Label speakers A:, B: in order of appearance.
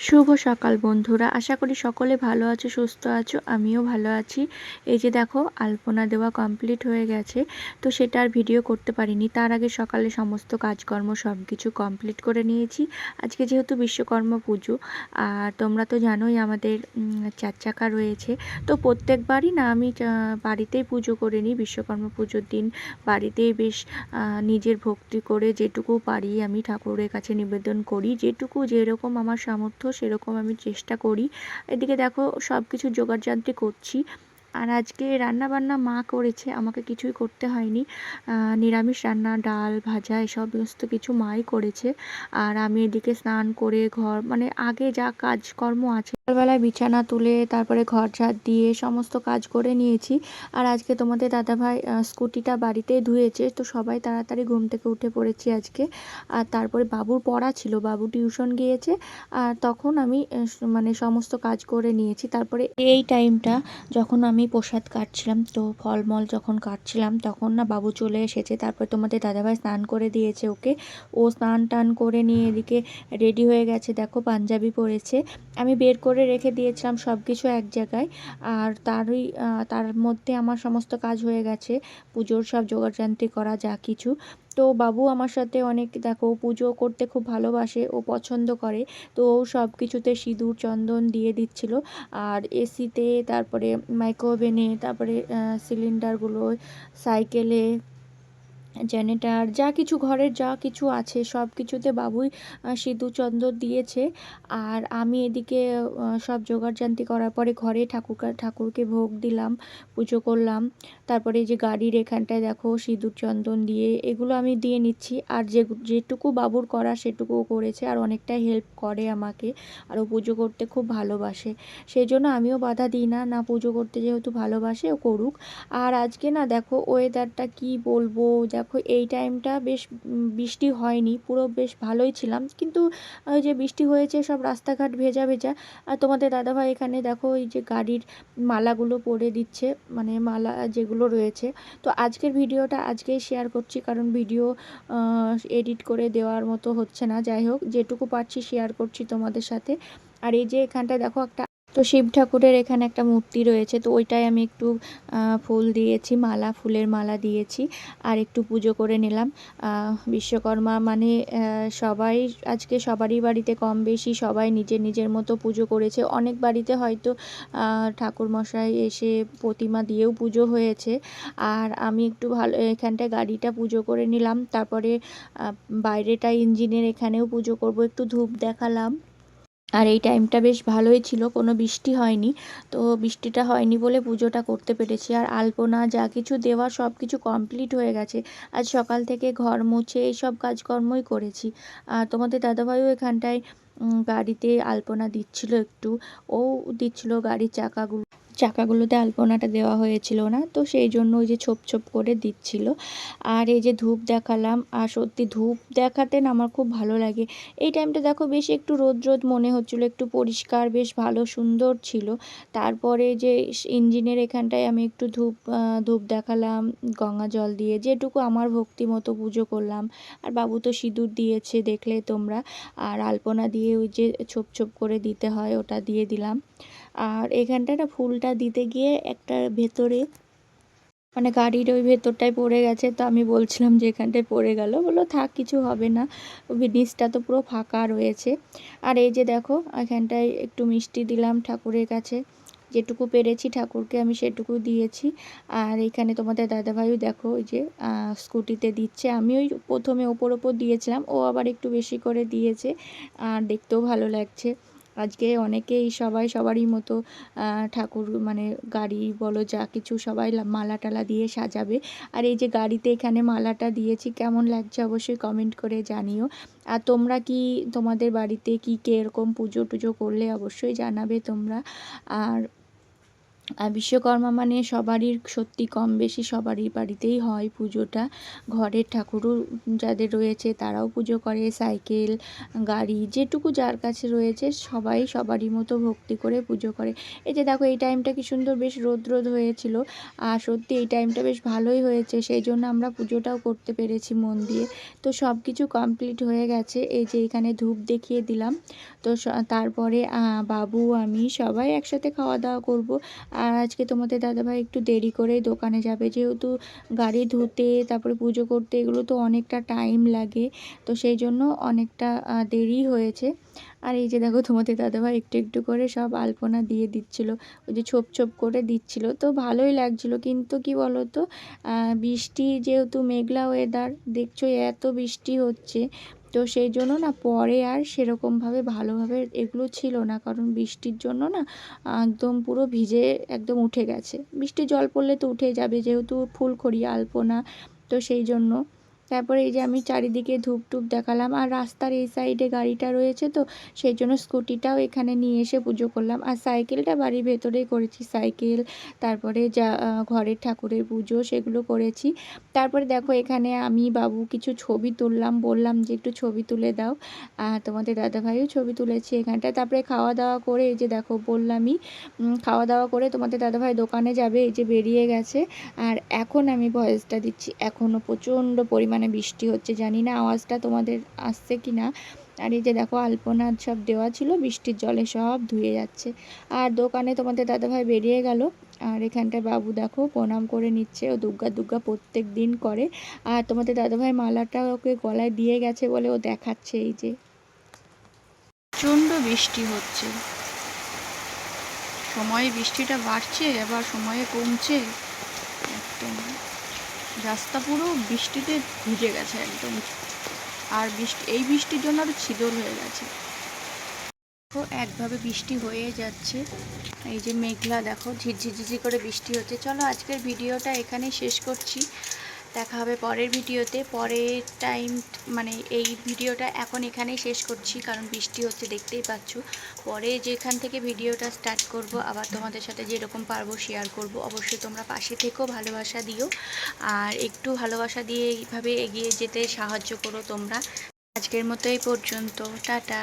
A: শুভ সকাল বন্ধুরা। আশা করি সকলে ভালো আছো, সুস্থ আছো, আমিও ভালো আছি। এই যে দেখো, আলপনা দেওয়া কমপ্লিট হয়ে গেছে। তো সেটা আর ভিডিও করতে পারিনি। তার আগে সকালে সমস্ত কাজকর্ম সব কিছু কমপ্লিট করে নিয়েছি। আজকে যেহেতু বিশ্বকর্মা পুজো, আর তোমরা তো জানোই আমাদের চার চাকা রয়েছে। তো প্রত্যেকবারই না আমি বাড়িতেই পুজো করে নিই। বিশ্বকর্মা পুজোর দিন বাড়িতেই বেশ নিজের ভক্তি করে যেটুকু পারি আমি ঠাকুরের কাছে নিবেদন করি। যেটুকু যেরকম আমার সামর্থ্য সেরকম আমি চেষ্টা করি। এদিকে দেখো সব কিছু জোগাড়যন্ত্রী করছি। আর আজকে রান্না বান্না মা করেছে, আমাকে কিছুই করতে হয়নি। নিরামিষ রান্না, ডাল, ভাজা, এসব সমস্ত কিছু মাই করেছে। আর আমি এদিকে স্নান করে ঘর মানে আগে যা কাজকর্ম আছে, সকালবেলায় বিছানা তুলে, তারপরে ঘর ঝাড় দিয়ে সমস্ত কাজ করে নিয়েছি। আর আজকে তোমাদের দাদাভাই স্কুটিটা বাড়িতেই ধুয়েছে, তো সবাই তাড়াতাড়ি ঘুম থেকে উঠে পড়েছি আজকে। আর তারপরে বাবুর পড়া ছিল, বাবু টিউশন গিয়েছে। আর তখন আমি মানে সমস্ত কাজ করে নিয়েছি। তারপরে এই টাইমটা যখন আমি প্রসাদ কাটছিলাম। তো ফলমল যখন কাটছিলাম, তখন না বাবু চলে এসেছে। তারপর তোমাদের দাদাভাই স্নান করে দিয়েছে ওকে। ও স্নান টান করে নিয়ে এদিকে রেডি হয়ে গেছে। দেখো পাঞ্জাবি পরেছে। আমি বের করে রেখে দিয়েছিলাম সব কিছু এক জায়গায়। আর তারই তার মধ্যে আমার সমস্ত কাজ হয়ে গেছে। পুজোর সব জোগাড়যন্ত্রী করা, যা কিছু। তো বাবু আমার সাথে অনেক, দেখো, পুজো করতে খুব ভালোবাসে, ও পছন্দ করে। তো সব কিছুতে সিঁদুর, চন্দন দিয়ে দিচ্ছিল। আর এসিতে, তারপরে মাইক্রোওভেনে তারপরে সিলিন্ডারগুলো সাইকেলে জেনেটার যা কিছু ঘরের যা কিছু আছে, সব কিছুতে বাবুই সিঁদুর চন্দন দিয়েছে। আর আমি এদিকে সব জোগাড়জান্তি করার পরে ঘরে ঠাকুর ঠাকুরকে ভোগ দিলাম, পুজো করলাম। তারপরে যে গাড়ির এখানটায় দেখো সিঁদুর চন্দন দিয়ে, এগুলো আমি দিয়ে নিচ্ছি। আর যে, যেটুকু বাবুর করা সেটুকুও করেছে, আর অনেকটাই হেল্প করে আমাকে। আর ও পুজো করতে খুব ভালোবাসে। সেই জন্য আমিও বাধা দিই না না পুজো করতে যেহেতু ভালোবাসে, ও করুক। আর আজকে না দেখো ওয়েদারটা কি বলব দেখো, এই টাইমটা বেশ বৃষ্টি হয়নি, পুরো বেশ ভালোই ছিলাম। কিন্তু ওই যে বৃষ্টি হয়েছে, সব রাস্তাঘাট ভেজা ভেজা। আর তোমাদের দাদাভাই এখানে দেখো, ওই যে গাড়ির মালাগুলো পরে দিচ্ছে মানে মালা যেগুলো রয়েছে। তো আজকের ভিডিওটা আজকেই শেয়ার করছি, কারণ ভিডিও এডিট করে দেওয়ার মতো হচ্ছে না। যাই হোক, যেটুকু পারছি শেয়ার করছি তোমাদের সাথে। আর এই যে এখানটা দেখো, একটা তো শিব ঠাকুরের এখানে একটা মূর্তি রয়েছে, তো ওইটাই আমি একটু ফুল দিয়েছি, মালা, ফুলের মালা দিয়েছি, আর একটু পুজো করে নিলাম। বিশ্বকর্মা মানে সবাই, আজকে সবারই বাড়িতে কম বেশি সবাই নিজের নিজের মতো পুজো করেছে। অনেক বাড়িতে হয়তো ঠাকুরমশাই এসে প্রতিমা দিয়েও পুজো হয়েছে, আর আমি একটু ভালো, এখানটায় গাড়িটা পুজো করে নিলাম, তারপরে বাইরেটা ইঞ্জিনের এখানেও পুজো করব, একটু ধূপ দেখালাম। আর এই টাইমটা বেশ ভালোই ছিল, কোনো বৃষ্টি হয়নি। তো বৃষ্টিটা হয়নি বলে পুজোটা করতে পেরেছি। আর আলপনা যা কিছু দেওয়া সব কিছু কমপ্লিট হয়ে গেছে। আজ সকাল থেকে ঘর মুছে এইসব কাজকর্মই করেছি। আর তোমাদের দাদাভাইও এখানটায় গাড়িতে আলপনা দিচ্ছিল একটু। ও দিচ্ছিল গাড়ির চাকাগুলো। চাকাগুলোতে আলপনাটা দেওয়া হয়েছিল না, তো সেই জন্য ওই যে ছোপ ছোপ করে দিচ্ছিল। আর এই যে ধূপ দেখালাম, আর সত্যি ধূপ দেখাতেন আমার খুব ভালো লাগে। এই টাইমটা দেখো বেশ একটু রোদ রোদ মনে হচ্ছিল, একটু পরিষ্কার, বেশ ভালো, সুন্দর ছিল। তারপরে যে ইঞ্জিনের এখানটায় আমি একটু ধূপ ধূপ দেখালাম, গঙ্গা জল দিয়ে, যেটুকু আমার ভক্তি মতো পুজো করলাম। আর বাবু তো সিঁদুর দিয়েছে দেখলে তোমরা, আর আলপনা দিয়ে ওই যে ছোপ ছোপ করে দিতে হয়, ওটা দিয়ে দিলাম। আর এখানটা না ফুলটা দিতে গিয়ে একটা ভেতরে মানে গাড়ির ওই ভেতরটায় পড়ে গেছে। তো আমি বলছিলাম যে এখানটায় পড়ে গেল। বলল, থাক, কিছু হবে না। নিচটা তো পুরো ফাঁকা রয়েছে। আর এই যে দেখো, এখানটায় একটু মিষ্টি দিলাম ঠাকুরের কাছে। যেটুকু পেরেছি ঠাকুরকে আমি সেটুকু দিয়েছি। আর এখানে তোমাদের দাদাভাইও দেখো, ওই যে স্কুটিতে দিচ্ছে। আমি ওই প্রথমে ওপর ওপর দিয়েছিলাম। ও আবার একটু বেশি করে দিয়েছে। আর দেখতেও ভালো লাগছে। আজকে অনেকেই সবাই সবারই মতো ঠাকুর মানে গাড়ি বলো যা কিছু সবাই মালা টালা দিয়ে সাজাবে। আর এই যে গাড়িতে এখানে মালাটা দিয়েছি, কেমন লাগছে অবশ্যই কমেন্ট করে জানিও। আর তোমরা কি তোমাদের বাড়িতে কী, কীরকম পুজো টুজো করলে অবশ্যই জানাবে তোমরা। আর বিশ্বকর্মা মানে সবারই সত্যি কম বেশি সবারই বাড়িতেই হয় পুজোটা। ঘরের ঠাকুরও যাদের রয়েছে তারাও পুজো করে, সাইকেল, গাড়ি, যেটুকু যার কাছে রয়েছে সবাই সবারই মতো ভক্তি করে পুজো করে। এই যে দেখো, এই টাইমটা কি সুন্দর, বেশ রোদ রোদ হয়েছিল। আর সত্যি এই টাইমটা বেশ ভালোই হয়েছে, সেই জন্য আমরা পুজোটাও করতে পেরেছি মন দিয়ে। তো সব কিছু কমপ্লিট হয়ে গেছে, এই যে এখানে ধূপ দেখিয়ে দিলাম। তো তারপরে বাবু, আমি সবাই একসাথে খাওয়া দাওয়া করব। আর আজকে তোমাদের দাদাভাই একটু দেরি করেই দোকানে যাবে। যেহেতু গাড়ি ধুতে, তারপরে পুজো করতে, এগুলো তো অনেকটা টাইম লাগে। তো সেই জন্য অনেকটা দেরি হয়েছে। আর এই যে দেখো তোমাদের দাদাভাই একটু একটু করে সব আলপনা দিয়ে দিচ্ছিল। ওই যে ছোপ ছোপ করে দিচ্ছিল। তো ভালোই লাগছিল। কিন্তু কি বলো তো বৃষ্টি যেহেতু মেঘলা ওয়েদার দেখছ এত বৃষ্টি হচ্ছে। তো সেই জন্য না পরে আর সেরকমভাবে ভালোভাবে এগুলো ছিল না। কারণ বৃষ্টির জন্য না একদম পুরো ভিজে একদম উঠে গেছে। বৃষ্টির জল পড়লে তো উঠে যাবে, যেহেতু ফুলখড়ি আলপনা, তো সেই জন্য তারপরে এই যে আমি চারিদিকে ধূপ টুপ দেখালাম আর রাস্তার এই সাইডে গাড়িটা রয়েছে তো, সেই জন্য স্কুটিটাও এখানে নিয়ে এসে পুজো করলাম। আর সাইকেলটা বাড়ির ভেতরেই করেছি, সাইকেল, তারপরে যা ঘরের ঠাকুরের পুজো সেগুলো করেছি। তারপরে দেখো এখানে আমি, বাবু কিছু ছবি তুললাম, বললাম যে একটু ছবি তুলে দাও। তোমাদের দাদাভাইও ছবি তুলেছি এখানটা তারপরে খাওয়া দাওয়া করে এই যে দেখো বললামই খাওয়া দাওয়া করে তোমাদের দাদাভাই দোকানে যাবে, এই যে বেরিয়ে গেছে। আর এখন আমি ভয়েসটা দিচ্ছি এখনও প্রচণ্ড পরিমাণে বৃষ্টি হচ্ছে, জানি না আওয়াজটা তোমাদের আসছে কি না। আর এই যে দেখো আলপনা সব দেওয়া ছিল, বৃষ্টির জলে সব ধুয়ে যাচ্ছে। আর দোকানে তোমাদের দাদাভাই বেরিয়ে গেল। আর এখানটায় বাবু দেখো, প্রণাম করে নিচ্ছে, ও দুর্গা দুর্গা প্রত্যেক দিন করে। আর তোমাদের দাদাভাই মালাটা ওকে গলায় দিয়ে গেছে বলে ও দেখাচ্ছে এই যে। প্রচণ্ড বৃষ্টি হচ্ছে। সময়ে বৃষ্টিটা বাড়ছে আবার সময়ে কমছে। একদম। রাস্তা পুরো বৃষ্টিতে ভিজে গেছে একদম। আর বৃষ্টি, এই বৃষ্টির জন্য আরও ছিদল হয়ে গেছে। দেখো, একভাবে বৃষ্টি হয়ে যাচ্ছে। এই যে মেঘলা, দেখো ঝিরঝিঝিঝি করে বৃষ্টি হচ্ছে। চলো, আজকের ভিডিওটা এখানেই শেষ করছি। দেখা হবে পরের ভিডিওতে। পরের টাইম মানে এই ভিডিওটা এখন এখানেই শেষ করছি, কারণ বৃষ্টি হচ্ছে, দেখতেই পাচ্ছ। পরে যেখান থেকে ভিডিওটা স্টার্ট করব, আবার তোমাদের সাথে যেরকম পারব শেয়ার করব। অবশ্যই তোমরা পাশে থেকেও ভালোবাসা দিও। আর একটু ভালোবাসা দিয়ে এইভাবে এগিয়ে যেতে সাহায্য করো তোমরা। আজকের মতো এই পর্যন্ত। টাটা।